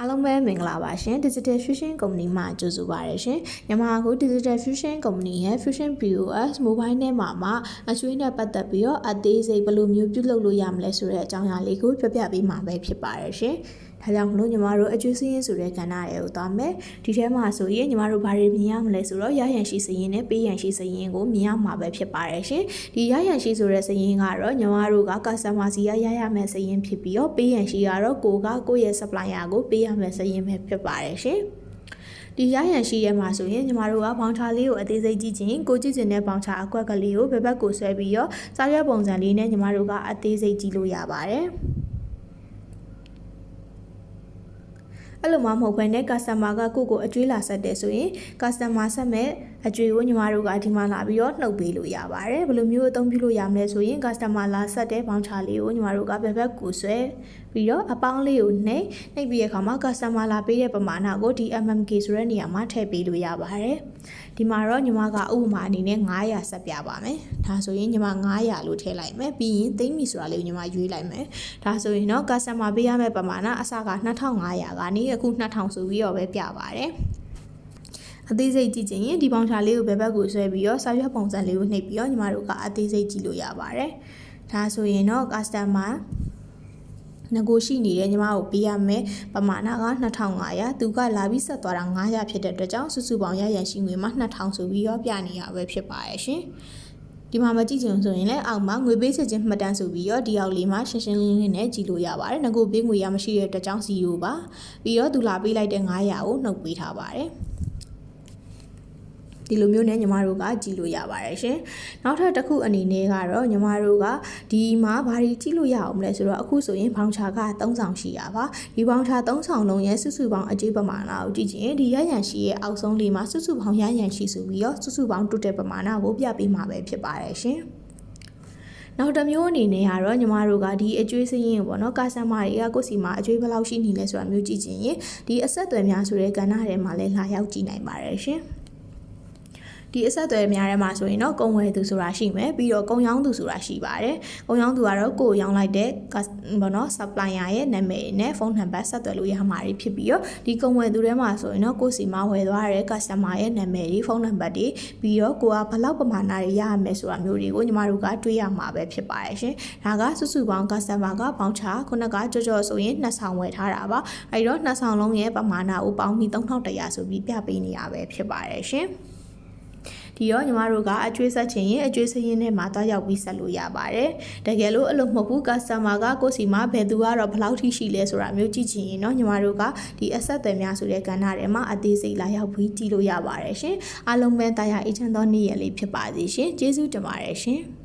အားလုံးပဲမင်္ဂလာပါရှင် Digital Fusion Company မှာကြိုဆိုပါရရှင်မြန်မာအခု Digital Fusion Company ရဲ့ Fusion POS Mobile နဲ့မှာမှာအကျွေးနဲ့ပတ်သက်ပြီးတော့အသေးစိတ်ဘယ်လိုမျိုးပြုလုပ်လို့ရမလဲဆိုတဲ့အကြောင်းအရာလေးကိုပြပြပေးမှာပဲဖြစ်ပါရရှင် ဒါကြောင့်မလို့ညီမတို့အကျွေးစည်းရင်းဆိုတဲ့ကဏ္ဍတွေကိုသွားမယ်ဒီထဲမှာဆိုရင်ညီမတို့ဘာတွေမြင်ရမလဲဆိုတော့ရရန်ရှိစည်းရင်းနဲ့ပေးရန်ရှိစည်းရင်းကိုမြင်ရမှာပဲဖြစ်ပါရရှင်ဒီရရန်ရှိဆိုတဲ့စည်းရင်းကတော့ညီမတို့က customer စီရရရမယ်စည်းရင်းဖြစ်ပြီးတော့ပေးရန်ရှိကတော့ကိုကကိုယ့်ရဲ့ supplier ကိုပေးရမယ်စည်းရင်းပဲဖြစ်ပါတယ်ရှင်ဒီရရန်ရှိရဲမှာဆိုရင်ညီမတို့ကဘောင်ချာလေးကိုအသေးစိတ်ကြည့်ချင်းကိုကြည့်ချင်တဲ့ဘောင်ချာအကွက်ကလေးကိုဘက်ဘက်ကိုဆွဲပြီးတော့စာရွက်ပုံစံလေးနဲ့ညီမတို့ကအသေးစိတ်ကြည့်လို့ရပါတယ် အဲ့လိုမှမဟုတ်ဘဲနဲ့ customer ကကိုယ့်ကိုအကျွေးလာဆက်တယ်ဆိုရင် customer ဆက်မဲ့အကျွေးကိုညီမတို့ကဒီမှာလာပြီးတော့နှုတ်ပေးလို့ရပါတယ်ဘယ်လိုမျိုးအသုံးပြုလို့ရမလဲဆိုရင် customer လာဆက်တဲ့ဘောင်ချာလေးကိုညီမတို့ကဘက်ဘက်ကိုဆွဲပြီးတော့အပေါင်းလေးကိုနှိပ်နှိပ်ပြီးတဲ့အခါမှာ customer လာပေးတဲ့ပမာဏကိုဒီ MMK ဆိုတဲ့နေရာမှာထည့်ပေးလို့ရပါတယ်ဒီမှာတော့ညီမကဥပမာအနေနဲ့900ဆက်ပြပါမယ်ဒါဆိုရင်ညီမ900လို့ထည့်လိုက်မယ်ပြီးရင်သိမ့်ပြီဆိုတာလေးကိုညီမရွေးလိုက်မယ်ဒါဆိုရင်တော့ customer ပေးရမယ့်ပမာဏအစက2500ကနေအခု2000ဆိုပြီးတော့ပဲပြပါတယ်အသေးစိတ်ကြည့်ချင်ရင်ဒီပေါင်ချာလေးကိုဘယ်ဘက်ကိုဆွဲပြီးတော့စာရွက်ပုံစံလေးကိုနှိပ်ပြီးတော့ညီမတို့ကအသေးစိတ်ကြည့်လို့ရပါတယ်။ဒါဆိုရင်တော့ customer ငကိုရှိနေတယ်ညီမတို့ပေးရမယ်ပမာဏက2500သူကလာပြီးဆက်သွားတာ900ဖြစ်တဲ့အတွက်ကြောင့်စုစုပေါင်းရရရှိငွေမှာ2000ဆိုပြီးတော့ပြနေရပဲဖြစ်ပါရဲ့ရှင်။ဒီမှာမကြည့်ချင်ဆိုရင်လည်းအောက်မှာငွေပေးချက်ချင်းမှတ်တမ်းဆိုပြီးတော့ဒီအောက်လေးမှာရှင်းရှင်းလင်းလင်းနဲ့ကြည့်လို့ရပါတယ်။ငကိုပေးငွေရမရှိတဲ့အတွက်ကြောင့်0ပါ။ပြီးတော့သူလာပေးလိုက်တဲ့900ကိုနှုတ်ပေးထားပါတယ်။ ဒီလိုမျိုးနဲ့ညီမတို့ကကြည့်လို့ရပါတယ်ရှင်။နောက်ထပ်တစ်ခုအနေနဲ့ကတော့ညီမတို့ကဒီမှာဘာတွေကြည့်လို့ရအောင်မလဲဆိုတော့အခုဆိုရင်ဘောင်ချာက3ဆောင်ရှိရပါ။ဒီဘောင်ချာ3ဆောင်လုံးရဲ့စုစုပေါင်းအကျေးပမာဏကိုကြည့်ချင်ဒီရရန်ရှိရဲ့အောက်ဆုံးလေးမှာစုစုပေါင်းရရန်ရှိဆိုပြီးတော့စုစုပေါင်းတိုးတက်ပမာဏကိုပြပေးမှာပဲဖြစ်ပါတယ်ရှင်။နောက်တစ်မျိုးအနေနဲ့ကတော့ညီမတို့ကဒီအကျွေးစည်းရင်ပေါ့နော်ကာစတမာတွေကကိုယ့်စီမှာအကျွေးဘယ်လောက်ရှိနေလဲဆိုတာမျိုးကြည့်ချင်ရင်ဒီအဆက်အသွယ်များဆိုတဲ့ကဏ္ဍထဲမှာလည်းလာရောက်ကြည့်နိုင်ပါတယ်ရှင်။ ဒီအဆက်အသွယ်များထဲမှာဆိုရင်တော့ကုံဝယ်သူဆိုတာရှိမယ်ပြီးတော့ကုံရောင်းသူဆိုတာရှိပါတယ်ကုံရောင်းသူကတော့ကိုယ်ရောင်းလိုက်တဲ့ဘောနော် supplier ရဲ့နာမည်နဲ့ဖုန်းနံပါတ်ဆက်သွယ်လို့ရမှာဖြစ်ပြီးတော့ဒီကုံဝယ်သူထဲမှာဆိုရင်တော့ကိုယ်စီမှာဝယ်သွားတဲ့ customer ရဲ့နာမည်တွေဖုန်းနံပါတ်တွေပြီးတော့ကိုကဘလောက်ပမာဏတွေရရမယ်ဆိုတာမျိုးတွေကိုညီမတို့ကတွေးရမှာပဲဖြစ်ပါတယ်ရှင်ဒါကစုစုပေါင်း customer ကပေါင်ချခုနကကြောကြောဆိုရင်နှစ်ဆောင်ဝယ်ထားတာပါအဲဒီတော့နှစ်ဆောင်လုံးရဲ့ပမာဏကိုပေါင်းပြီး3100ဆိုပြီးပြပေးနေရပဲဖြစ်ပါတယ်ရှင် ဒီတော့ညီမတို့ကအကျွေးဆက်ချင်ရင်အကျွေးစရင်းထဲမှာတွားရောက်ပြီးဆက်လို့ရပါတယ်တကယ်လို့အဲ့လိုမဟုတ်ဘူး customer ကကိုယ့်စီမှာဘယ်သူကတော့ဘယ်လောက်ထိရှိလဲဆိုတာမျိုးကြည့်ချင်ရင်เนาะညီမတို့ကဒီအဆက်အသွယ်များဆိုတဲ့ကဏ္ဍထဲမှာအသေးစိတ်လာရောက်ပြီးကြည့်လို့ရပါတယ်ရှင်အားလုံးပဲတာယာအေးချမ်းသောနေ့ရက်လေးဖြစ်ပါစေရှင်ကျေးဇူးတင်ပါတယ်ရှင်